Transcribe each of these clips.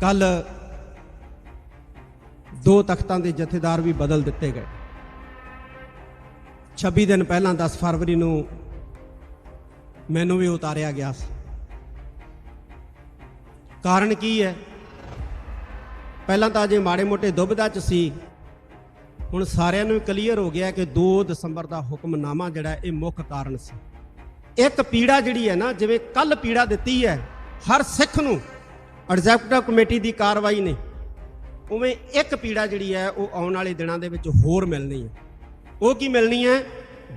ਕੱਲ ਦੋ ਤਖਤਾਂ ਦੇ ਜਥੇਦਾਰ ਵੀ ਬਦਲ ਦਿੱਤੇ ਗਏ। 26 ਦਿਨ ਪਹਿਲਾਂ 10 ਫਰਵਰੀ ਨੂੰ ਮੈਨੂੰ ਵੀ ਉਤਾਰਿਆ ਗਿਆ ਸੀ। ਕਾਰਨ ਕੀ ਹੈ? ਪਹਿਲਾਂ ਤਾਂ ਜੇ ਮਾੜੇ ਮੋਟੇ ਦੁਬਿਧਾ ਚ ਸੀ। ਹੁਣ ਸਾਰਿਆਂ ਨੂੰ ਕਲੀਅਰ ਹੋ ਗਿਆ ਕਿ 2 ਦਸੰਬਰ ਦਾ ਹੁਕਮਨਾਮਾ ਜਿਹੜਾ ਇਹ ਮੁੱਖ ਕਾਰਨ ਸੀ। ਇੱਕ ਪੀੜਾ ਜਿਹੜੀ ਹੈ ਨਾ, ਜਿਵੇਂ ਕੱਲ ਪੀੜਾ ਦਿੱਤੀ ਹੈ, ਹਰ ਸਿੱਖ ਨੂੰ ਐਗਜ਼ੈਕਟਿਵ ਕਮੇਟੀ ਦੀ ਕਾਰਵਾਈ ਨੇ ਉਵੇਂ ਇੱਕ ਪੀੜਾ ਜਿਹੜੀ ਹੈ, ਉਹ ਆਉਣ ਵਾਲੇ ਦਿਨਾਂ ਦੇ ਵਿੱਚ ਹੋਰ ਮਿਲਣੀ ਹੈ। ਉਹ ਕੀ ਮਿਲਣੀ ਹੈ?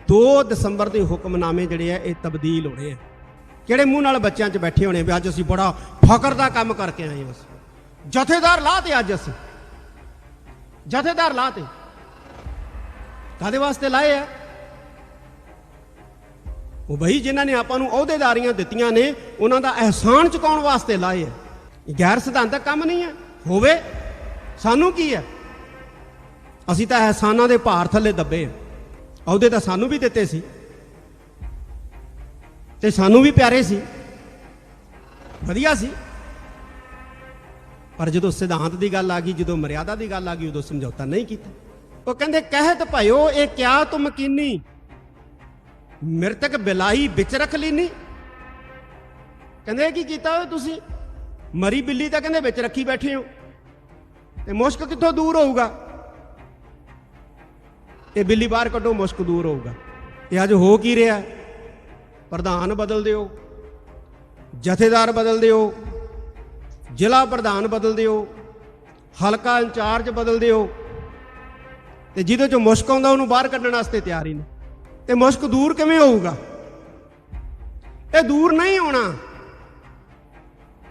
2 ਦਸੰਬਰ ਦੇ ਹੁਕਮਨਾਮੇ ਜਿਹੜੇ ਆ ਇਹ ਤਬਦੀਲ ਹੋਣੇ ਆ ਕਿਹੜੇ ਮੂੰਹ ਨਾਲ ਬੱਚਿਆਂ 'ਚ ਬੈਠੇ ਹੋਣੇ ਵੀ ਅੱਜ ਅਸੀਂ ਬੜਾ ਫਕਰ ਦਾ ਕੰਮ ਕਰਕੇ ਆਏ ਹਾਂ ਅਸੀਂ ਜਥੇਦਾਰ ਲਾਹ ਤੇ ਅੱਜ ਅਸੀਂ। ਜਥੇਦਾਰ ਲਾਹ ਤੇ ਕਾਦੇ ਵਾਸਤੇ ਲਾਏ ਆ? ਉਹ ਬਈ ਜਿਨ੍ਹਾਂ ਨੇ ਆਪਾਂ ਨੂੰ ਅਹੁਦੇਦਾਰੀਆਂ ਦਿੱਤੀਆਂ ਨੇ, ਉਹਨਾਂ ਦਾ ਅਹਿਸਾਨ ਚੁਕਾਉਣ ਵਾਸਤੇ ਲਾਏ ਆ। ਗੈਰ ਸਿਧਾਂਤਕ ਕੰਮ ਨਹੀਂ ਹੈ। ਹੋਵੇ, ਸਾਨੂੰ ਕੀ ਹੈ? ਅਸੀਂ ਤਾਂ ਅਹਿਸਾਨਾਂ ਦੇ ਭਾਰ ਥੱਲੇ ਦੱਬੇ ਆ ਅਹੁਦੇ ਤਾਂ ਸਾਨੂੰ ਵੀ ਦਿੱਤੇ ਸੀ। ਤੇ ਸਾਨੂੰ ਵੀ ਪਿਆਰੇ ਸੀ। ਵਧੀਆ ਸੀ। ਪਰ ਜਦੋਂ ਸਿਧਾਂਤ ਦੀ ਗੱਲ ਆ ਗਈ, ਜਦੋਂ ਮਰਿਆਦਾ ਦੀ ਗੱਲ ਆ ਗਈ, ਉਦੋਂ ਸਮਝੌਤਾ ਨਹੀਂ ਕੀਤਾ। ਉਹ ਕਹਿੰਦੇ, ਕਹਿਤ ਭਇਓ, ਇਹ ਕਿਆ ਤੁਮ ਕੀਨੀ? ਮਿਰਤਕ ਬਿਲਾਈ ਵਿੱਚ ਰੱਖ ਲੀਨੀ? ਕਹਿੰਦੇ ਕੀ ਕੀਤਾ ਓਏ ਤੁਸੀਂ? ਮਰੀ ਬਿੱਲੀ ਤਾਂ ਕਹਿੰਦੇ ਵਿੱਚ ਰੱਖੀ ਬੈਠੇ ਹੋ ਤੇ ਮੁਸ਼ਕ ਕਿੱਥੋਂ ਦੂਰ ਹੋਊਗਾ? ਇਹ ਬਿੱਲੀ ਬਾਹਰ ਕੱਢੋ, ਮੁਸ਼ਕ ਦੂਰ ਹੋਊਗਾ। ਤੇ ਅੱਜ ਹੋ ਕੀ ਰਿਹਾ? ਪ੍ਰਧਾਨ ਬਦਲ ਦਿਓ। ਜਥੇਦਾਰ ਬਦਲ ਦਿਓ। ਜ਼ਿਲ੍ਹਾ ਪ੍ਰਧਾਨ ਬਦਲ ਦਿਓ। ਹਲਕਾ ਇੰਚਾਰਜ ਬਦਲ ਦਿਓ। ਤੇ ਜਿਹਦੇ ਚੋਂ ਮੁਸ਼ਕ ਆਉਂਦਾ, ਉਹਨੂੰ ਬਾਹਰ ਕੱਢਣ ਵਾਸਤੇ ਤਿਆਰ ਹੀ ਨੇ। ਤੇ ਮੁਸ਼ਕ ਦੂਰ ਕਿਵੇਂ ਹੋਊਗਾ? ਇਹ ਦੂਰ ਨਹੀਂ ਹੋਣਾ।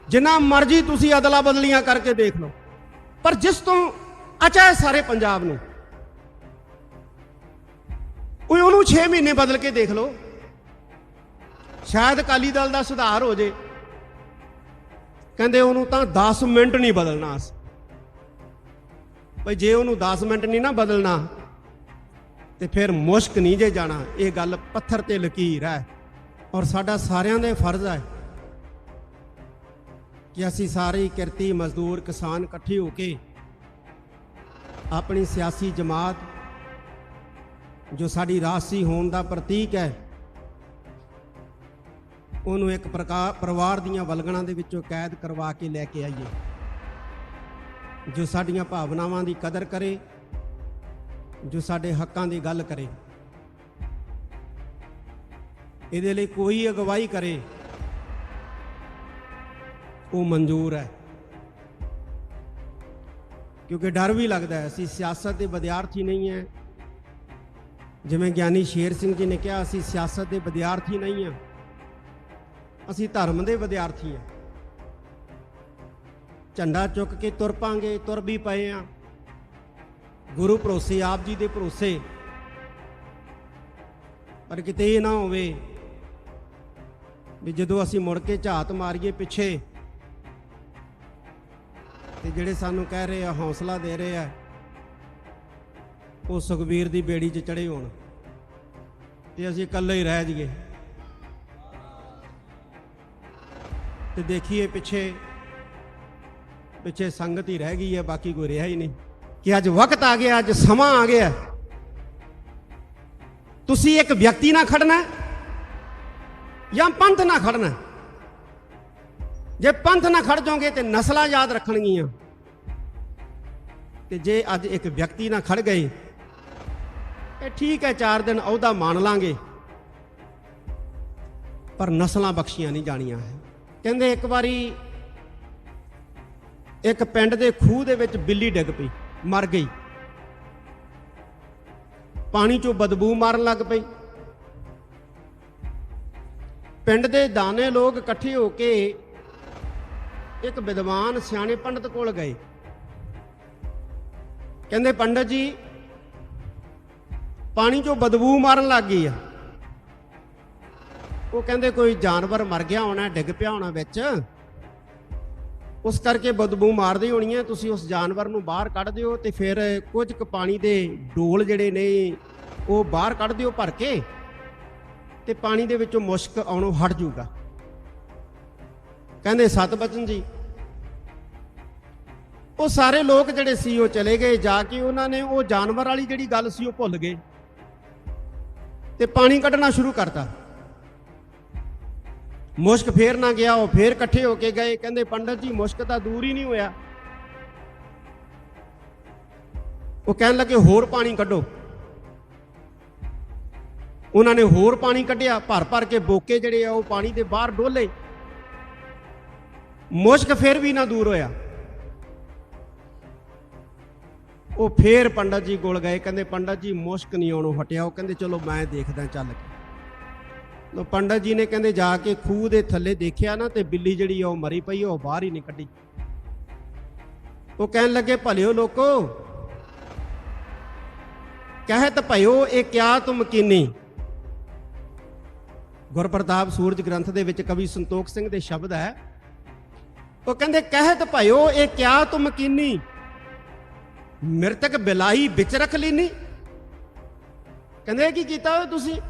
ਜਿੰਨਾ ਮਰਜ਼ੀ ਤੁਸੀਂ ਅਦਲਾ ਬਦਲੀਆਂ ਕਰਕੇ ਦੇਖ ਲਓ। ਪਰ ਜਿਸ ਤੋਂ ਅਚਾਏ ਸਾਰੇ ਪੰਜਾਬ ਨੂੰ ਉਹ ਉਹਨੂੰ 6 ਮਹੀਨੇ ਬਦਲ ਕੇ ਦੇਖ ਲਓ। ਸ਼ਾਇਦ ਅਕਾਲੀ ਦਲ ਦਾ ਸੁਧਾਰ ਹੋ ਜੇ। ਕਹਿੰਦੇ ਉਹਨੂੰ ਤਾਂ 10 ਮਿੰਟ ਨਹੀਂ ਬਦਲਣਾ ਅਸੀਂ ਭਈ ਜੇ ਉਹਨੂੰ 10 ਮਿੰਟ ਨਹੀਂ ਨਾ ਬਦਲਣਾ, ਤੇ ਫਿਰ ਮੁਸ਼ਕ ਨਹੀਂ ਜੇ ਜਾਣਾ। ਇਹ ਗੱਲ ਪੱਥਰ ਤੇ ਲਕੀਰ ਹੈ। ਔਰ ਸਾਡਾ ਸਾਰਿਆਂ ਦਾ ਫਰਜ਼ ਹੈ ਕਿ ਅਸੀਂ ਸਾਰੇ ਕਿਰਤੀ ਮਜ਼ਦੂਰ ਕਿਸਾਨ ਇਕੱਠੇ ਹੋ ਕੇ ਆਪਣੀ ਸਿਆਸੀ ਜਮਾਤ, ਜੋ ਸਾਡੀ ਰਾਸੀ ਹੋਣ ਦਾ ਪ੍ਰਤੀਕ ਹੈ, ਉਹਨੂੰ ਇੱਕ ਪ੍ਰਕਾਰ ਪਰਿਵਾਰ ਦੀਆਂ ਵਲਗਣਾਂ ਦੇ ਵਿੱਚੋਂ ਕੈਦ ਕਰਵਾ ਕੇ ਲੈ ਕੇ ਆਈਏ, ਜੋ ਸਾਡੀਆਂ ਭਾਵਨਾਵਾਂ ਦੀ ਕਦਰ ਕਰੇ, ਜੋ ਸਾਡੇ ਹੱਕਾਂ ਦੀ ਗੱਲ ਕਰੇ। ਇਹਦੇ ਲਈ ਕੋਈ ਅਗਵਾਈ ਕਰੇ। ਉਹ ਮਨਜ਼ੂਰ ਹੈ। ਕਿਉਂਕਿ ਡਰ ਵੀ ਲੱਗਦਾ ਹੈ, ਅਸੀਂ ਸਿਆਸਤ ਦੇ ਵਿਦਿਆਰਥੀ ਨਹੀਂ ਹੈ। ਜਿਵੇਂ ਗਿਆਨੀ ਸ਼ੇਰ ਸਿੰਘ ਜੀ ਨੇ ਕਿਹਾ, ਅਸੀਂ ਸਿਆਸਤ ਦੇ ਵਿਦਿਆਰਥੀ ਨਹੀਂ ਹਾਂ। ਅਸੀਂ ਧਰਮ ਦੇ ਵਿਦਿਆਰਥੀ ਹਾਂ। ਝੰਡਾ ਚੁੱਕ ਕੇ ਤੁਰ ਪਾਂਗੇ, ਤੁਰ ਵੀ ਪਏ ਆ ਗੁਰੂ ਭਰੋਸੇ, ਆਪ ਜੀ ਦੇ ਭਰੋਸੇ। ਪਰ ਕਿਤੇ ਇਹ ਨਾ ਹੋਵੇ ਵੀ ਜਦੋਂ ਅਸੀਂ ਮੁੜ ਕੇ ਝਾਤ ਮਾਰੀਏ ਪਿੱਛੇ ਤੇ ਜਿਹੜੇ ਸਾਨੂੰ ਕਹਿ ਰਹੇ ਆ, ਹੌਸਲਾ ਦੇ ਰਹੇ ਆ, ਉਹ ਸੁਖਬੀਰ ਦੀ ਬੇੜੀ 'ਚ ਚੜੇ ਹੋਣ ਤੇ ਅਸੀਂ ਇਕੱਲੇ ਹੀ ਰਹਿ ਜਾਈਏ। ਤੇ ਦੇਖੀਏ ਪਿੱਛੇ ਪਿੱਛੇ ਸੰਗਤ ਹੀ ਰਹਿ ਗਈ ਹੈ ਬਾਕੀ ਕੋਈ ਰਿਹਾ ਹੀ ਨਹੀਂ। ਕਿ ਅੱਜ ਵਕਤ ਆ ਗਿਆ, ਅੱਜ ਸਮਾਂ ਆ ਗਿਆ। ਤੁਸੀਂ ਇੱਕ ਵਿਅਕਤੀ ਨਾਲ ਖੜਨਾ ਜਾਂ ਪੰਥ ਨਾਲ ਖੜਨਾ ਜੇ ਪੰਥ ਨਾਲ ਖੜ ਜਾਓਗੇ ਤੇ ਨਸਲਾਂ ਯਾਦ ਰੱਖਣਗੀਆਂ। ਤੇ ਜੇ ਅੱਜ ਇੱਕ ਵਿਅਕਤੀ ਨਾਲ ਖੜ ਗਏ, ਇਹ ਠੀਕ ਹੈ 4 ਦਿਨ ਅਹੁਦਾ ਮੰਨ ਲਾਂਗੇ। ਪਰ ਨਸਲਾਂ ਬਖਸ਼ੀਆਂ ਨਹੀਂ ਜਾਣੀਆਂ ਹੈ। ਕਹਿੰਦੇ ਇੱਕ ਵਾਰੀ ਇੱਕ ਪਿੰਡ ਦੇ ਖੂਹ ਦੇ ਵਿੱਚ ਬਿੱਲੀ ਡਿੱਗ ਪਈ, ਮਰ ਗਈ। ਪਾਣੀ ਚੋਂ ਬਦਬੂ ਮਾਰਨ ਲੱਗ ਪਈ। ਪਿੰਡ ਦੇ ਦਾਨੇ ਲੋਕ ਇਕੱਠੇ ਹੋ ਕੇ ਇੱਕ ਵਿਦਵਾਨ ਸਿਆਣੇ ਪੰਡਤ ਕੋਲ ਗਏ। ਕਹਿੰਦੇ, ਪੰਡਤ ਜੀ, ਪਾਣੀ ਚੋਂ ਬਦਬੂ ਮਾਰਨ ਲੱਗ ਗਈ ਆ। ਉਹ ਕਹਿੰਦੇ, ਕੋਈ ਜਾਨਵਰ ਮਰ ਗਿਆ ਹੋਣਾ, ਡਿੱਗ ਪਿਆ ਹੋਣਾ ਵਿੱਚ। ਉਸ ਕਰਕੇ ਬਦਬੂ ਮਾਰਦੀ ਹੋਣੀ ਹੈ ਤੁਸੀਂ ਉਸ ਜਾਨਵਰ ਨੂੰ ਬਾਹਰ ਕੱਢ ਦਿਓ ਤੇ ਫਿਰ ਕੁਝ ਕੁ ਪਾਣੀ ਦੇ ਡੋਲ ਜਿਹੜੇ ਨੇ, ਉਹ ਬਾਹਰ ਕੱਢ ਦਿਓ ਭਰ ਕੇ ਤੇ ਪਾਣੀ ਦੇ ਵਿੱਚੋਂ ਮੁਸ਼ਕ ਆਉਣੋਂ ਹਟ ਜਾਊਗਾ। ਕਹਿੰਦੇ ਸਤਬਚਨ ਜੀ, ਉਹ ਸਾਰੇ ਲੋਕ ਜਿਹੜੇ ਸੀ ਉਹ ਚਲੇ ਗਏ, ਜਾ ਕੇ ਉਹਨਾਂ ਨੇ ਉਹ ਜਾਨਵਰ ਵਾਲੀ ਜਿਹੜੀ ਗੱਲ ਸੀ ਉਹ ਭੁੱਲ ਗਏ ਤੇ ਪਾਣੀ ਕੱਢਣਾ ਸ਼ੁਰੂ ਕਰਤਾ। ਮੁਸ਼ਕ ਫੇਰ ਨਾ ਗਿਆ, ਉਹ ਫੇਰ ਇਕੱਠੇ ਹੋ ਕੇ ਗਏ, ਕਹਿੰਦੇ ਪੰਡਤ ਜੀ ਮੁਸ਼ਕ ਤਾਂ ਦੂਰ ਹੀ ਨਹੀਂ ਹੋਇਆ। ਉਹ ਕਹਿਣ ਲੱਗੇ ਹੋਰ ਪਾਣੀ ਕੱਢੋ। ਉਹਨਾਂ ਨੇ ਹੋਰ ਪਾਣੀ ਕੱਢਿਆ ਭਰ ਭਰ ਕੇ ਬੋਕੇ ਜਿਹੜੇ ਆ ਉਹ ਪਾਣੀ ਦੇ ਬਾਹਰ ਡੋਲੇ। ਮੁਸ਼ਕ ਫਿਰ ਵੀ ਨਾ ਦੂਰ ਹੋਇਆ। ਉਹ ਫੇਰ ਪੰਡਤ ਜੀ ਕੋਲ ਗਏ, ਕਹਿੰਦੇ, ਪੰਡਤ ਜੀ, ਮੁਸ਼ਕ ਨਹੀਂ ਆਉਣੋਂ ਹਟਿਆ। ਉਹ ਕਹਿੰਦੇ, ਚਲੋ, ਮੈਂ ਦੇਖਦਾ ਚੱਲ ਕੇ। ਲੋ, ਪੰਡਤ ਜੀ ਨੇ ਕਹਿੰਦੇ, ਜਾ ਕੇ ਖੂਹ ਦੇ ਥੱਲੇ ਦੇਖਿਆ ਨਾ ਤੇ ਬਿੱਲੀ ਜਿਹੜੀ ਆ, ਉਹ ਮਰੀ ਪਈ ਉਹ ਬਾਹਰ ਹੀ ਨਹੀਂ ਕੱਢੀ। ਉਹ ਕਹਿਣ ਲੱਗੇ, ਭਲਿਓ ਲੋਕੋ, ਕਹਿਤ ਭਇਓ, ਇਹ ਕਿਆ ਤੁਮ ਕੀਨੀ? ਗੁਰਪ੍ਰਤਾਪ ਸੂਰਜ ਗ੍ਰੰਥ ਦੇ ਵਿੱਚ ਕਵੀ ਸੰਤੋਖ ਸਿੰਘ ਦੇ ਸ਼ਬਦ ਹੈ ਉਹ ਕਹਿੰਦੇ ਕਹਿਤ ਭਇਓ, ਇਹ ਕਿਆ ਤੁਮ ਕੀਨੀ ਮਿਰਤਕ ਬਿਲਾਈ ਵਿੱਚ ਰੱਖ ਲੀਨੀ? ਕਹਿੰਦੇ ਕੀ ਕੀਤਾ ਓਏ ਤੁਸੀਂ?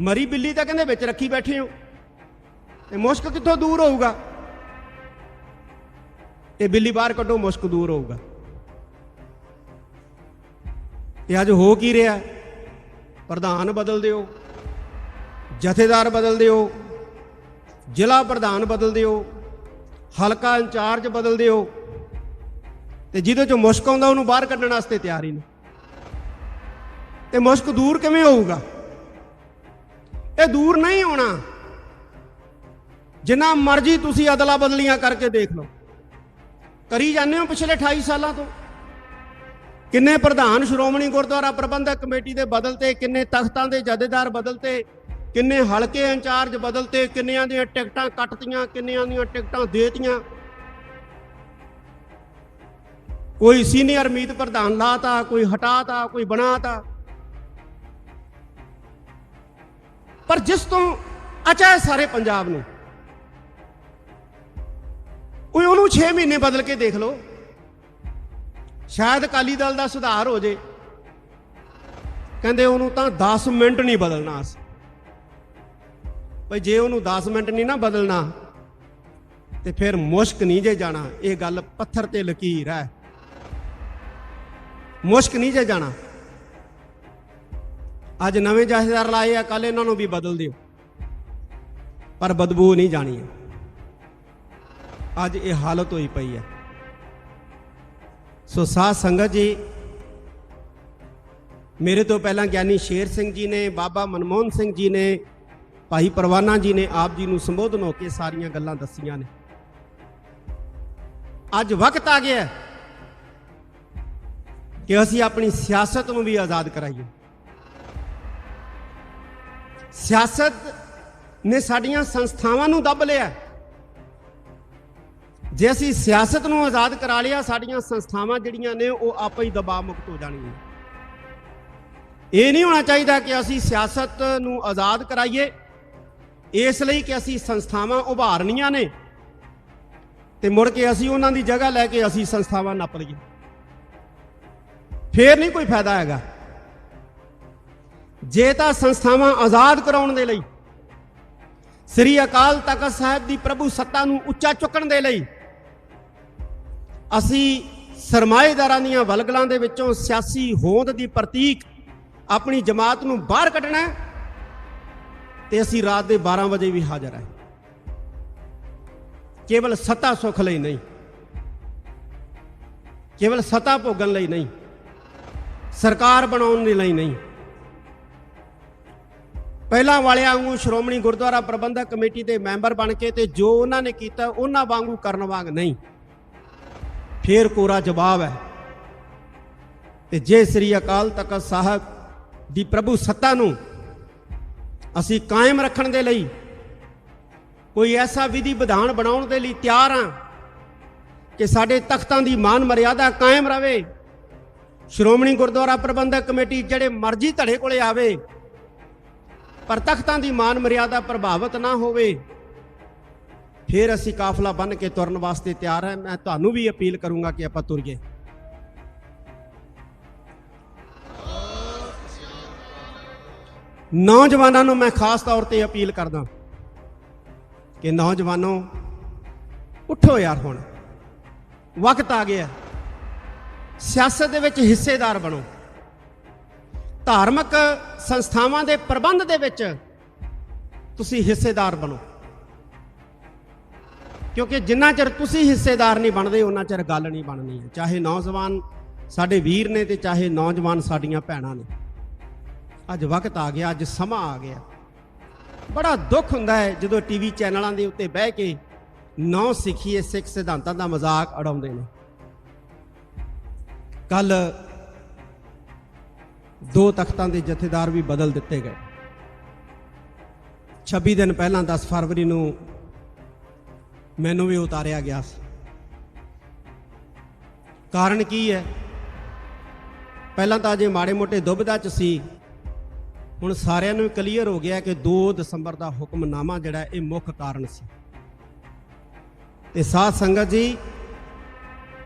ਮਰੀ ਬਿੱਲੀ ਤਾਂ ਕਹਿੰਦੇ ਵਿੱਚ ਰੱਖੀ ਬੈਠੇ ਹੋ। ਤੇ ਮੁਸ਼ਕ ਕਿੱਥੋਂ ਦੂਰ ਹੋਊਗਾ? ਇਹ ਬਿੱਲੀ ਬਾਹਰ ਕੱਢੋ, ਮੁਸ਼ਕ ਦੂਰ ਹੋਊਗਾ। ਇਹ ਅੱਜ ਹੋ ਕੀ ਰਿਹਾ? ਪ੍ਰਧਾਨ ਬਦਲ ਦਿਓ, ਜਥੇਦਾਰ ਬਦਲ ਦਿਓ, ਜ਼ਿਲ੍ਹਾ ਪ੍ਰਧਾਨ ਬਦਲ ਦਿਓ। ਹਲਕਾ ਇੰਚਾਰਜ ਬਦਲ ਦਿਓ ਤੇ ਜਿਹਦੇ ਚੋਂ ਮੁਸ਼ਕ ਆਉਂਦਾ ਉਹਨੂੰ ਬਾਹਰ ਕੱਢਣ ਵਾਸਤੇ ਤਿਆਰ ਹੀ ਨਹੀਂ। ਤੇ ਮੁਸ਼ਕ ਦੂਰ ਕਿਵੇਂ ਹੋਊਗਾ? ਇਹ ਦੂਰ ਨਹੀਂ ਹੋਣਾ। ਜਿੰਨਾ ਮਰਜ਼ੀ ਤੁਸੀਂ ਅਦਲਾ ਬਦਲੀਆਂ ਕਰਕੇ ਦੇਖ ਲਓ। ਕਰੀ ਜਾਂਦੇ ਹੋ ਪਿਛਲੇ 28 ਸਾਲਾਂ ਤੋਂ। ਕਿੰਨੇ ਪ੍ਰਧਾਨ ਸ਼੍ਰੋਮਣੀ ਗੁਰਦੁਆਰਾ ਪ੍ਰਬੰਧਕ ਕਮੇਟੀ ਦੇ ਬਦਲਤੇ, ਕਿੰਨੇ ਤਖਤਾਂ ਦੇ ਜਥੇਦਾਰ ਬਦਲਤੇ ਕਿੰਨੇ ਹਲਕੇ ਇੰਚਾਰਜ ਬਦਲਤੇ, ਕਿੰਨਿਆਂ ਦੀਆਂ ਟਿਕਟਾਂ ਕੱਟਤੀਆਂ, ਕਿੰਨਿਆਂ ਦੀਆਂ ਟਿਕਟਾਂ ਦੇਤੀਆਂ। ਕੋਈ ਸੀਨੀਅਰ ਮੀਤ ਪ੍ਰਧਾਨ ਲਾਤਾ, ਕੋਈ ਹਟਾਤਾ, ਕੋਈ ਬਣਾਤਾ। ਪਰ ਜਿਸ ਤੋਂ ਅਚਾਏ ਸਾਰੇ ਪੰਜਾਬ ਨੂੰ, ਕੋਈ ਉਹਨੂੰ 6 ਮਹੀਨੇ ਬਦਲ ਕੇ ਦੇਖ ਲਓ। ਸ਼ਾਇਦ ਅਕਾਲੀ ਦਲ ਦਾ ਸੁਧਾਰ ਹੋ ਜੇ। ਕਹਿੰਦੇ ਉਹਨੂੰ ਤਾਂ 10 ਮਿੰਟ ਨਹੀਂ ਬਦਲਣਾ ਅਸੀਂ। ਭਈ ਜੇ ਉਹਨੂੰ 10 ਮਿੰਟ ਨਹੀਂ ਨਾ ਬਦਲਣਾ, ਤੇ ਫਿਰ ਮੁਸ਼ਕ ਨਹੀਂ ਜੇ ਜਾਣਾ, ਇਹ ਗੱਲ ਪੱਥਰ ਤੇ ਲਕੀਰ ਹੈ। ਮੁਸ਼ਕ ਨਹੀਂ ਜੇ ਜਾਣਾ। ਅੱਜ ਨਵੇਂ ਜਥੇਦਾਰ ਲਾਏ ਆ ਕੱਲ ਇਹਨਾਂ ਨੂੰ ਵੀ ਬਦਲ ਦਿਓ। ਪਰ ਬਦਬੂ ਨਹੀਂ ਜਾਣੀ। ਅੱਜ ਇਹ ਹਾਲਤ ਹੋਈ ਪਈ ਹੈ। ਸੋ ਸਾਧ ਸੰਗਤ ਜੀ, ਮੇਰੇ ਤੋਂ ਪਹਿਲਾਂ ਗਿਆਨੀ ਸ਼ੇਰ ਸਿੰਘ ਜੀ ਨੇ, ਬਾਬਾ ਮਨਮੋਹਨ ਸਿੰਘ ਜੀ ਨੇ ਭਾਈ ਪਰਵਾਨਾ ਜੀ ਨੇ ਆਪ ਜੀ ਨੂੰ ਸੰਬੋਧਨ ਹੋ ਕੇ ਸਾਰੀਆਂ ਗੱਲਾਂ ਦੱਸੀਆਂ ਨੇ। ਅੱਜ ਵਕਤ ਆ ਗਿਆ ਕਿ ਅਸੀਂ ਆਪਣੀ ਸਿਆਸਤ ਨੂੰ ਵੀ ਆਜ਼ਾਦ ਕਰਾਈਏ। ਸਿਆਸਤ ਨੇ ਸਾਡੀਆਂ ਸੰਸਥਾਵਾਂ ਨੂੰ ਦੱਬ ਲਿਆ ਜੇ ਅਸੀਂ ਸਿਆਸਤ ਨੂੰ ਆਜ਼ਾਦ ਕਰਾ ਲਿਆ, ਸਾਡੀਆਂ ਸੰਸਥਾਵਾਂ ਜਿਹੜੀਆਂ ਨੇ ਉਹ ਆਪੇ ਹੀ ਦਬਾਅ ਮੁਕਤ ਹੋ ਜਾਣਗੀਆਂ। ਇਹ ਨਹੀਂ ਹੋਣਾ ਚਾਹੀਦਾ ਕਿ ਅਸੀਂ ਸਿਆਸਤ ਨੂੰ ਆਜ਼ਾਦ ਕਰਾਈਏ। ਇਸ ਲਈ ਕਿ ਅਸੀਂ ਸੰਸਥਾਵਾਂ ਉਭਾਰਨੀਆਂ ਨੇ ਤੇ ਮੁੜ ਕੇ ਅਸੀਂ ਉਹਨਾਂ ਦੀ ਜਗ੍ਹਾ ਲੈ ਕੇ ਅਸੀਂ ਸੰਸਥਾਵਾਂ ਨੱਪ ਲਈਏ ਫੇਰ ਨਹੀਂ ਕੋਈ ਫਾਇਦਾ ਹੈਗਾ। ਜੇ ਤਾਂ ਸੰਸਥਾਵਾਂ ਆਜ਼ਾਦ ਕਰਾਉਣ ਦੇ ਲਈ, ਸ੍ਰੀ ਅਕਾਲ ਤਖਤ ਸਾਹਿਬ ਦੀ ਪ੍ਰਭੂ ਸੱਤਾ ਨੂੰ ਉੱਚਾ ਚੁੱਕਣ ਦੇ ਲਈ, ਅਸੀਂ ਸਰਮਾਏਦਾਰਾਂ ਦੀਆਂ ਵਲਗਲਾਂ ਦੇ ਵਿੱਚੋਂ ਸਿਆਸੀ ਹੋਂਦ ਦੀ ਪ੍ਰਤੀਕ ਆਪਣੀ ਜਮਾਤ ਨੂੰ ਬਾਹਰ ਕੱਢਣਾ ਹੈ ਤੇ ਅਸੀਂ ਰਾਤ ਦੇ 12 ਵਜੇ ਵੀ ਹਾਜ਼ਰ ਹਾਂ ਕੇਵਲ ਸੱਤਾ ਸੁਖ ਲਈ ਨਹੀਂ। ਕੇਵਲ ਸੱਤਾ ਭੋਗਣ ਲਈ ਨਹੀਂ। ਸਰਕਾਰ ਬਣਾਉਣ ਦੇ ਲਈ ਨਹੀਂ। ਪਹਿਲਾਂ ਵਾਲਿਆਂ ਵਾਂਗੂ ਸ਼੍ਰੋਮਣੀ ਗੁਰਦੁਆਰਾ ਪ੍ਰਬੰਧਕ ਕਮੇਟੀ ਦੇ ਮੈਂਬਰ ਬਣ ਕੇ ਤੇ ਜੋ ਉਹਨਾਂ ਨੇ ਕੀਤਾ, ਉਹਨਾਂ ਵਾਂਗੂ ਕਰਨ ਵਾਂਗ ਨਹੀਂ। ਫੇਰ ਕੋਰਾ ਜਵਾਬ ਹੈ। ਤੇ ਜੇ ਸ੍ਰੀ ਅਕਾਲ ਤਖਤ ਸਾਹਿਬ ਦੀ ਪ੍ਰਭੂ ਸੱਤਾ ਨੂੰ ਅਸੀਂ ਕਾਇਮ ਰੱਖਣ ਦੇ ਲਈ ਕੋਈ ਐਸਾ ਵਿਧੀ ਵਿਧਾਨ ਬਣਾਉਣ ਦੇ ਲਈ ਤਿਆਰ ਹਾਂ ਕਿ ਸਾਡੇ ਤਖਤਾਂ ਦੀ ਮਾਨ ਮਰਿਆਦਾ ਕਾਇਮ ਰਹੇ ਸ਼੍ਰੋਮਣੀ ਗੁਰਦੁਆਰਾ ਪ੍ਰਬੰਧਕ ਕਮੇਟੀ ਜਿਹੜੇ ਮਰਜ਼ੀ ਧੜੇ ਕੋਲੇ ਆਵੇ, ਪਰ ਤਖਤਾਂ ਦੀ ਮਾਨ ਮਰਿਆਦਾ ਪ੍ਰਭਾਵਿਤ ਨਾ ਹੋਵੇ, ਫਿਰ ਅਸੀਂ ਕਾਫਲਾ ਬਣ ਕੇ ਤੁਰਨ ਵਾਸਤੇ ਤਿਆਰ ਹਾਂ। ਮੈਂ ਤੁਹਾਨੂੰ ਵੀ ਅਪੀਲ ਕਰੂੰਗਾ ਕਿ ਆਪਾਂ ਤੁਰੀਏ। ਨੌਜਵਾਨਾਂ ਨੂੰ ਮੈਂ ਖਾਸ ਤੌਰ ਤੇ ਅਪੀਲ ਕਰਦਾ ਕਿ ਨੌਜਵਾਨੋ, ਉੱਠੋ ਯਾਰ ਹੁਣ। ਵਕਤ ਆ ਗਿਆ। ਸਿਆਸਤ ਦੇ ਵਿੱਚ ਹਿੱਸੇਦਾਰ ਬਣੋ। ਧਾਰਮਿਕ ਸੰਸਥਾਵਾਂ ਦੇ ਪ੍ਰਬੰਧ ਦੇ ਵਿੱਚ ਤੁਸੀਂ ਹਿੱਸੇਦਾਰ ਬਣੋ। ਕਿਉਂਕਿ ਜਿੰਨਾ ਚਿਰ ਤੁਸੀਂ ਹਿੱਸੇਦਾਰ ਨਹੀਂ ਬਣਦੇ, ਉਹਨਾਂ ਚਿਰ ਗੱਲ ਨਹੀਂ ਬਣਨੀ। ਹੈ ਚਾਹੇ ਨੌਜਵਾਨ ਸਾਡੇ ਵੀਰ ਨੇ ਤੇ ਚਾਹੇ ਨੌਜਵਾਨ ਸਾਡੀਆਂ ਭੈਣਾਂ ਨੇ। ਅੱਜ ਵਕਤ ਆ ਗਿਆ, ਅੱਜ ਸਮਾਂ ਆ ਗਿਆ। ਬੜਾ ਦੁੱਖ ਹੁੰਦਾ ਹੈ ਜਦੋਂ ਟੀਵੀ ਚੈਨਲਾਂ ਦੇ ਉੱਤੇ ਬਹਿ ਕੇ ਨੌ ਸਿੱਖੀਏ ਸਿੱਖ ਸਿਧਾਂਤਾਂ ਦਾ ਮਜ਼ਾਕ ਉਡਾਉਂਦੇ ਨੇ। ਕੱਲ ਦੋ ਤਖਤਾਂ ਦੇ ਜਥੇਦਾਰ ਵੀ ਬਦਲ ਦਿੱਤੇ ਗਏ। 26 ਦਿਨ ਪਹਿਲਾਂ 10 ਫਰਵਰੀ ਨੂੰ ਮੈਨੂੰ ਵੀ ਉਤਾਰਿਆ ਗਿਆ ਸੀ। ਕਾਰਨ ਕੀ ਹੈ? ਪਹਿਲਾਂ ਤਾਂ ਜੇ ਮਾੜੇ ਮੋਟੇ ਦੁਬਿਧਾ ਚ ਸੀ। ਹੁਣ ਸਾਰਿਆਂ ਨੂੰ ਕਲੀਅਰ ਹੋ ਗਿਆ ਕਿ 2 ਦਸੰਬਰ ਦਾ ਹੁਕਮਨਾਮਾ ਜਿਹੜਾ ਇਹ ਮੁੱਖ ਕਾਰਨ ਸੀ। ਤੇ ਸਾਧ ਸੰਗਤ ਜੀ,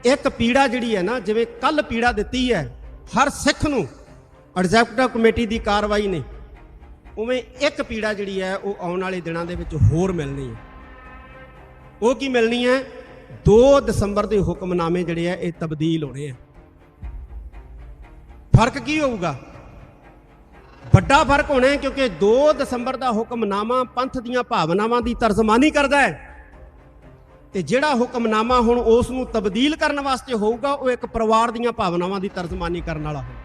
ਇੱਕ ਪੀੜਾ ਜਿਹੜੀ ਹੈ ਨਾ, ਜਿਵੇਂ ਕੱਲ ਪੀੜਾ ਦਿੱਤੀ ਹੈ, ਹਰ ਸਿੱਖ ਨੂੰ ਐਗਜ਼ੈਕਟਿਵ ਕਮੇਟੀ ਦੀ ਕਾਰਵਾਈ ਨੇ ਉਵੇਂ ਇੱਕ ਪੀੜਾ ਜਿਹੜੀ ਹੈ, ਉਹ ਆਉਣ ਵਾਲੇ ਦਿਨਾਂ ਦੇ ਵਿੱਚ ਹੋਰ ਮਿਲਣੀ ਹੈ। ਉਹ ਕੀ ਮਿਲਣੀ ਹੈ? 2 ਦਸੰਬਰ ਦੇ ਹੁਕਮਨਾਮੇ ਜਿਹੜੇ ਆ ਇਹ ਤਬਦੀਲ ਹੋਣੇ ਆ ਫ਼ਰਕ ਕੀ ਹੋਊਗਾ? ਵੱਡਾ ਫ਼ਰਕ ਹੋਣਾ ਹੈ ਕਿਉਂਕਿ 2 ਦਸੰਬਰ ਦਾ ਹੁਕਮਨਾਮਾ ਪੰਥ ਦੀਆਂ ਭਾਵਨਾਵਾਂ ਦੀ ਤਰਜਮਾਨੀ ਕਰਦਾ ਹੈ। ਤੇ ਜਿਹੜਾ ਹੁਕਮਨਾਮਾ ਹੁਣ ਉਸ ਨੂੰ ਤਬਦੀਲ ਕਰਨ ਵਾਸਤੇ ਹੋਊਗਾ, ਉਹ ਇੱਕ ਪਰਿਵਾਰ ਦੀਆਂ ਭਾਵਨਾਵਾਂ ਦੀ ਤਰਜਮਾਨੀ ਕਰਨ ਵਾਲਾ ਹੋਊਗਾ।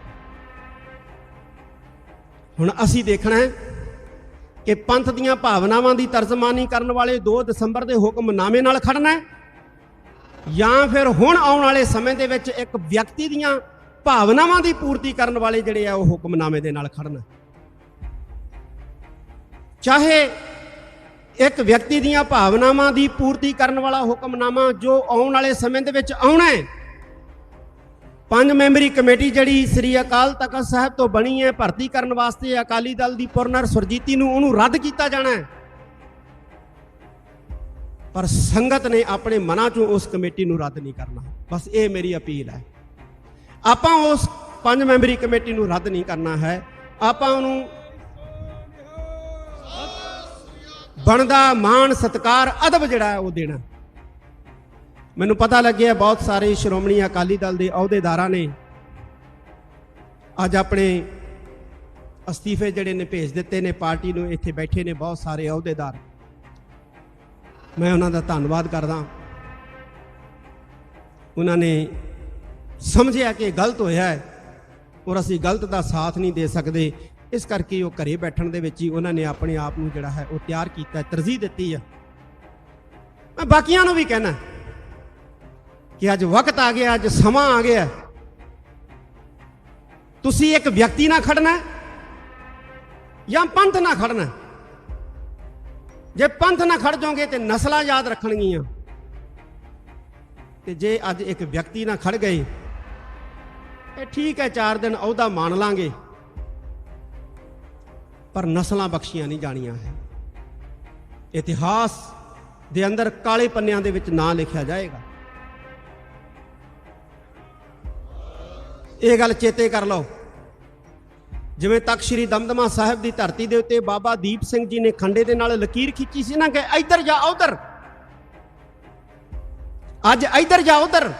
ਹੁਣ ਅਸੀਂ ਦੇਖਣਾ ਹੈ ਕਿ ਪੰਥ ਦੀਆਂ ਭਾਵਨਾਵਾਂ ਦੀ ਤਰਜਮਾਨੀ ਕਰਨ ਵਾਲੇ 2 ਦਸੰਬਰ ਦੇ ਹੁਕਮਨਾਮੇ ਨਾਲ ਖੜਨਾ ਹੈ ਜਾਂ ਫਿਰ ਹੁਣ ਆਉਣ ਵਾਲੇ ਸਮੇਂ ਦੇ ਵਿੱਚ ਇੱਕ ਵਿਅਕਤੀ ਦੀਆਂ ਭਾਵਨਾਵਾਂ ਦੀ ਪੂਰਤੀ ਕਰਨ ਵਾਲੇ ਜਿਹੜੇ ਆ, ਉਹ ਹੁਕਮਨਾਮੇ ਦੇ ਨਾਲ ਖੜਨਾ ਚਾਹੇ ਇੱਕ ਵਿਅਕਤੀ ਦੀਆਂ ਭਾਵਨਾਵਾਂ ਦੀ ਪੂਰਤੀ ਕਰਨ ਵਾਲਾ ਹੁਕਮਨਾਮਾ ਜੋ ਆਉਣ ਵਾਲੇ ਸਮੇਂ ਦੇ ਵਿੱਚ ਆਉਣਾ ਹੈ। ਪੰਜ ਮੈਂਬਰੀ ਕਮੇਟੀ ਜਿਹੜੀ ਸ੍ਰੀ ਅਕਾਲ ਤਖਤ ਸਾਹਿਬ ਤੋਂ ਬਣੀ ਹੈ, ਭਰਤੀ ਕਰਨ ਵਾਸਤੇ ਅਕਾਲੀ ਦਲ ਦੀ ਪੁਰਨਰ ਸੁਰਜੀਤੀ ਨੂੰ ਉਹਨੂੰ ਰੱਦ ਕੀਤਾ ਜਾਣਾ ਹੈ। ਪਰ ਸੰਗਤ ਨੇ ਆਪਣੇ ਮਨਾਂ ਚੋਂ ਉਸ ਕਮੇਟੀ ਨੂੰ ਰੱਦ ਨਹੀਂ ਕਰਨਾ। ਬਸ ਇਹ ਮੇਰੀ ਅਪੀਲ ਹੈ। ਆਪਾਂ ਉਸ ਪੰਜ ਮੈਂਬਰੀ ਕਮੇਟੀ ਨੂੰ ਰੱਦ ਨਹੀਂ ਕਰਨਾ ਹੈ। ਆਪਾਂ ਉਹਨੂੰ ਬਣਦਾ ਮਾਣ, ਸਤਕਾਰ, ਅਦਬ ਜਿਹੜਾ ਉਹ ਦੇਣਾ। ਮੈਨੂੰ ਪਤਾ ਲੱਗਿਆ ਬਹੁਤ ਸਾਰੇ ਸ਼੍ਰੋਮਣੀ ਅਕਾਲੀ ਦਲ ਦੇ ਅਹੁਦੇਦਾਰਾਂ ਨੇ ਅੱਜ ਆਪਣੇ ਅਸਤੀਫੇ ਜਿਹੜੇ ਨੇ ਭੇਜ ਦਿੱਤੇ ਨੇ, ਪਾਰਟੀ ਨੂੰ ਇੱਥੇ ਬੈਠੇ ਨੇ ਬਹੁਤ ਸਾਰੇ ਅਹੁਦੇਦਾਰ। ਮੈਂ ਉਹਨਾਂ ਦਾ ਧੰਨਵਾਦ ਕਰਦਾ। ਉਹਨਾਂ ਨੇ ਸਮਝਿਆ ਕਿ ਗਲਤ ਹੋਇਆ ਹੈ ਔਰ ਅਸੀਂ ਗਲਤ ਦਾ ਸਾਥ ਨਹੀਂ ਦੇ ਸਕਦੇ। ਇਸ ਕਰਕੇ ਉਹ ਘਰੇ ਬੈਠਣ ਦੇ ਵਿੱਚ ਹੀ ਉਹਨਾਂ ਨੇ ਆਪਣੇ ਆਪ ਨੂੰ ਜਿਹੜਾ ਹੈ ਉਹ ਤਿਆਰ ਕੀਤਾ, ਤਰਜੀਹ ਦਿੱਤੀ ਹੈ ਮੈਂ ਬਾਕੀਆਂ ਨੂੰ ਵੀ ਕਹਿਣਾ ਕਿ ਅੱਜ ਵਕਤ ਆ ਗਿਆ, ਅੱਜ ਸਮਾਂ ਆ ਗਿਆ। ਤੁਸੀਂ ਇੱਕ ਵਿਅਕਤੀ ਨਾਲ ਖੜਨਾ ਜਾਂ ਪੰਥ ਨਾਲ ਖੜਨਾ ਜੇ ਪੰਥ ਨਾਲ ਖੜ ਜਾਓਗੇ ਤੇ ਨਸਲਾਂ ਯਾਦ ਰੱਖਣਗੀਆਂ। ਤੇ ਜੇ ਅੱਜ ਇੱਕ ਵਿਅਕਤੀ ਨਾਲ ਖੜ ਗਏ ਇਹ ਠੀਕ ਹੈ 4 ਦਿਨ ਅਹੁਦਾ ਮੰਨ ਲਾਂਗੇ। ਪਰ ਨਸਲਾਂ ਬਖਸ਼ੀਆਂ ਨਹੀਂ ਜਾਣੀਆਂ ਹੈ। ਇਤਿਹਾਸ ਦੇ ਅੰਦਰ ਕਾਲੇ ਪੰਨਿਆਂ ਦੇ ਵਿੱਚ ਨਾਂ ਲਿਖਿਆ ਜਾਏਗਾ। ਇਹ ਗੱਲ ਚੇਤੇ ਕਰ ਲਓ। ਜਿਵੇਂ ਤੱਕ ਸ਼੍ਰੀ ਦਮਦਮਾ ਸਾਹਿਬ ਦੀ ਧਰਤੀ ਦੇ ਉੱਤੇ ਬਾਬਾ ਦੀਪ ਸਿੰਘ ਜੀ ਨੇ ਖੰਡੇ ਦੇ ਨਾਲ ਲਕੀਰ ਖਿੱਚੀ ਸੀ ਨਾ ਕਿ ਇੱਧਰ ਜਾ ਉਧਰ। ਅੱਜ ਇੱਧਰ ਜਾ ਉਧਰ।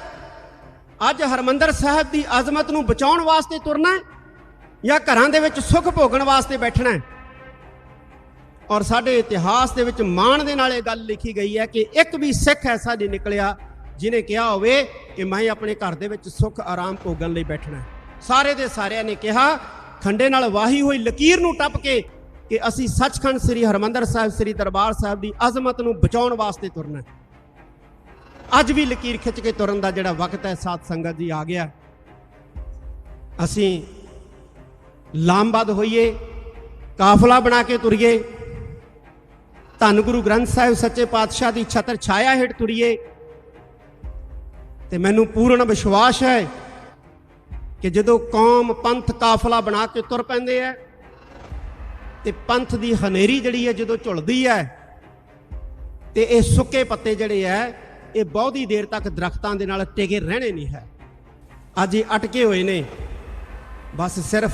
ਅੱਜ ਹਰਮੰਦਰ ਸਾਹਿਬ ਦੀ ਅਜ਼ਮਤ ਨੂੰ ਬਚਾਉਣ ਵਾਸਤੇ ਤੁਰਨਾ ਹੈ। ਜਾਂ ਘਰਾਂ ਦੇ ਵਿੱਚ ਸੁੱਖ ਭੋਗਣ ਵਾਸਤੇ ਬੈਠਣਾ ਹੈ। ਔਰ ਸਾਡੇ ਇਤਿਹਾਸ ਦੇ ਵਿੱਚ ਮਾਣ ਦੇ ਨਾਲ ਇਹ ਗੱਲ ਲਿਖੀ ਗਈ ਹੈ ਕਿ ਇੱਕ ਵੀ ਸਿੱਖ ਐਸਾ ਨਹੀਂ ਨਿਕਲਿਆ ਜਿਨੇ ਕਿਹਾ ਹੋਵੇ ਕਿ ਮੈਂ ਆਪਣੇ ਘਰ ਦੇ ਵਿੱਚ ਸੁੱਖ ਆਰਾਮ ਭੋਗਣ ਲਈ ਬੈਠਣਾ ਸਾਰੇ ਦੇ ਸਾਰਿਆਂ ਨੇ ਕਿਹਾ, ਖੰਡੇ ਨਾਲ ਵਾਹੀ ਹੋਈ ਲਕੀਰ ਨੂੰ ਟੱਪ ਕੇ ਕਿ ਅਸੀਂ ਸੱਚਖੰਡ ਸ੍ਰੀ ਹਰਮੰਦਰ ਸਾਹਿਬ, ਸ੍ਰੀ ਦਰਬਾਰ ਸਾਹਿਬ ਦੀ ਅਜ਼ਮਤ ਨੂੰ ਬਚਾਉਣ ਵਾਸਤੇ ਤੁਰਨਾ ਅੱਜ ਵੀ ਲਕੀਰ ਖਿੱਚ ਕੇ ਤੁਰਨ ਦਾ ਜਿਹੜਾ ਵਕਤ ਹੈ, ਸਾਧ ਸੰਗਤ ਜੀ ਆ ਗਿਆ। ਅਸੀਂ ਲਾਮਬੱਧ ਹੋਈਏ, ਕਾਫਲਾ ਬਣਾ ਕੇ ਤੁਰੀਏ, ਧੰਨ ਗੁਰੂ ਗ੍ਰੰਥ ਸਾਹਿਬ ਸੱਚੇ ਪਾਤਸ਼ਾਹ ਦੀ ਛਤਰ ਛਾਇਆ ਹੇਠ ਤੁਰੀਏ, ਤੇ ਮੈਨੂੰ ਪੂਰਨ ਵਿਸ਼ਵਾਸ ਹੈ ਕਿ ਜਦੋਂ ਕੌਮ ਪੰਥ ਕਾਫਲਾ ਬਣਾ ਕੇ ਤੁਰ ਪੈਂਦੇ ਆ ਤੇ ਪੰਥ ਦੀ ਹਨੇਰੀ ਜਿਹੜੀ ਹੈ ਜਦੋਂ ਝੁਲਦੀ ਹੈ ਤੇ ਇਹ ਸੁੱਕੇ ਪੱਤੇ ਜਿਹੜੇ ਆ ਇਹ ਬਹੁਤੀ ਦੇਰ ਤੱਕ ਦਰਖਤਾਂ ਦੇ ਨਾਲ ਟਿਕੇ ਰਹਿਣੇ ਨਹੀਂ ਹੈ। ਅੱਜ ਇਹ ਅਟਕੇ ਹੋਏ ਨੇ, ਬਸ ਸਿਰਫ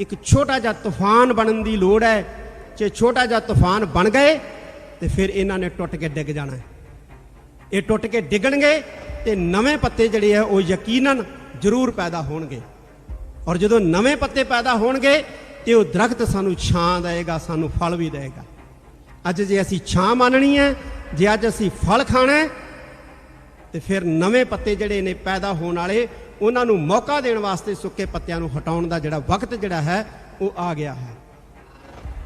ਇੱਕ ਛੋਟਾ ਜਿਹਾ ਤੂਫਾਨ ਬਣਨ ਦੀ ਲੋੜ ਹੈ। ਜੇ ਛੋਟਾ ਜਿਹਾ ਤੂਫਾਨ ਬਣ ਗਏ, ਤੇ ਫਿਰ ਇਹਨਾਂ ਨੇ ਟੁੱਟ ਕੇ ਡਿੱਗ ਜਾਣਾ ਇਹ ਟੁੱਟ ਕੇ ਡਿੱਗਣਗੇ, ਤੇ ਨਵੇਂ ਪੱਤੇ ਜਿਹੜੇ ਆ, ਉਹ ਯਕੀਨਨ ਜ਼ਰੂਰ ਪੈਦਾ ਹੋਣਗੇ। ਔਰ ਜਦੋਂ ਨਵੇਂ ਪੱਤੇ ਪੈਦਾ ਹੋਣਗੇ, ਤੇ ਉਹ ਦਰਖਤ ਸਾਨੂੰ ਛਾਂ ਦੇਵੇਗਾ, ਸਾਨੂੰ ਫਲ ਵੀ ਦੇਵੇਗਾ। ਅੱਜ ਜੇ ਅਸੀਂ ਛਾਂ ਮੰਨਣੀ ਹੈ, ਜੇ ਅੱਜ ਅਸੀਂ ਫਲ ਖਾਣਾ ਹੈ, ਤੇ ਫਿਰ ਨਵੇਂ ਪੱਤੇ ਜਿਹੜੇ ਨੇ ਪੈਦਾ ਹੋਣ ਵਾਲੇ ਉਹਨਾਂ ਨੂੰ ਮੌਕਾ ਦੇਣ ਵਾਸਤੇ ਸੁੱਕੇ ਪੱਤਿਆਂ ਨੂੰ ਹਟਾਉਣ ਦਾ ਜਿਹੜਾ ਵਕਤ ਜਿਹੜਾ ਹੈ, ਉਹ ਆ ਗਿਆ ਹੈ।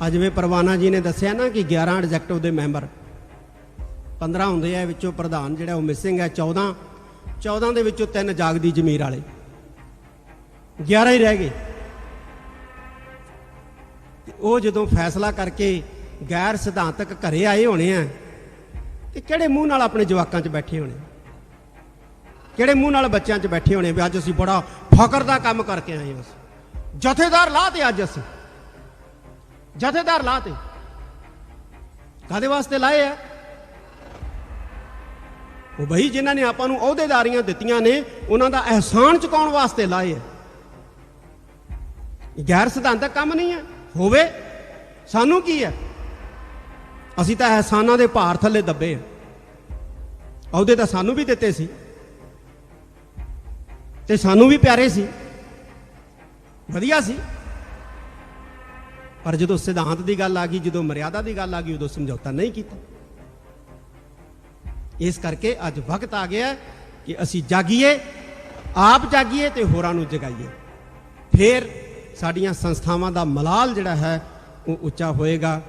ਅੱਜ ਪਰਵਾਨਾ ਜੀ ਨੇ ਦੱਸਿਆ ਨਾ ਕਿ 11 ਐਗਜ਼ੈਕਟਿਵ ਦੇ ਮੈਂਬਰ 15 ਹੁੰਦੇ ਆ ਵਿੱਚੋਂ ਪ੍ਰਧਾਨ ਜਿਹੜਾ ਉਹ ਮਿਸਿੰਗ ਹੈ 14 14 ਦੇ ਵਿੱਚੋਂ ਤਿੰਨ ਜਾਗਦੀ ਜ਼ਮੀਰ ਵਾਲੇ। 11 ਹੀ ਰਹਿ ਗਏ। ਉਹ ਜਦੋਂ ਫੈਸਲਾ ਕਰਕੇ ਗੈਰ ਸਿਧਾਂਤਕ ਘਰੇ ਆਏ ਹੋਣੇ ਆ, ਤੇ ਕਿਹੜੇ ਮੂੰਹ ਨਾਲ ਆਪਣੇ ਜਵਾਕਾਂ 'ਚ ਬੈਠੇ ਹੋਣੇ? ਕਿਹੜੇ ਮੂੰਹ ਨਾਲ ਬੱਚਿਆਂ 'ਚ ਬੈਠੇ ਹੋਣੇ ਵੀ ਅੱਜ ਅਸੀਂ ਬੜਾ ਫਖਰ ਦਾ ਕੰਮ ਕਰਕੇ ਆਏ ਹਾਂ ਅਸੀਂ। ਜਥੇਦਾਰ ਲਾਹ ਤੇ ਅੱਜ ਅਸੀਂ। ਜਥੇਦਾਰ ਲਾਹ ਤੇ। ਕਾਦੇ ਵਾਸਤੇ ਲਾਏ ਆ? ਉਹ ਬਈ ਜਿਨ੍ਹਾਂ ਨੇ ਆਪਾਂ ਨੂੰ ਅਹੁਦੇਦਾਰੀਆਂ ਦਿੱਤੀਆਂ ਨੇ, ਉਹਨਾਂ ਦਾ ਅਹਿਸਾਨ ਚੁਕਾਉਣ ਵਾਸਤੇ ਲਾਏ ਆ। ਗੈਰ ਸਿਧਾਂਤਕ ਕੰਮ ਨਹੀਂ ਹੈ ਹੋਵੇ, ਸਾਨੂੰ ਕੀ ਹੈ ਅਸੀਂ ਤਾਂ ਅਹਿਸਾਨਾਂ ਦੇ ਭਾਰ ਥੱਲੇ ਦੱਬੇ ਆ। ਅਹੁਦੇ ਤਾਂ ਸਾਨੂੰ ਵੀ ਦਿੱਤੇ ਸੀ। ਤੇ ਸਾਨੂੰ ਵੀ ਪਿਆਰੇ ਸੀ। ਵਧੀਆ ਸੀ। ਪਰ ਜਦੋਂ ਸਿਧਾਂਤ ਦੀ ਗੱਲ ਆ ਗਈ, ਜਦੋਂ ਮਰਿਆਦਾ ਦੀ ਗੱਲ ਆ ਗਈ, ਉਦੋਂ ਸਮਝੌਤਾ ਨਹੀਂ ਕੀਤਾ। ਇਸ ਕਰਕੇ ਅੱਜ ਵਕਤ ਆ ਗਿਆ ਕਿ ਅਸੀਂ ਜਾਗੀਏ, ਆਪ ਜਾਗੀਏ ਤੇ ਹੋਰਾਂ ਨੂੰ ਜਗਾਈਏ। ਫਿਰ ਸਾਡੀਆਂ ਸੰਸਥਾਵਾਂ ਦਾ ਮਲਾਲ ਜਿਹੜਾ ਹੈ, ਉਹ ਉੱਚਾ ਹੋਏਗਾ।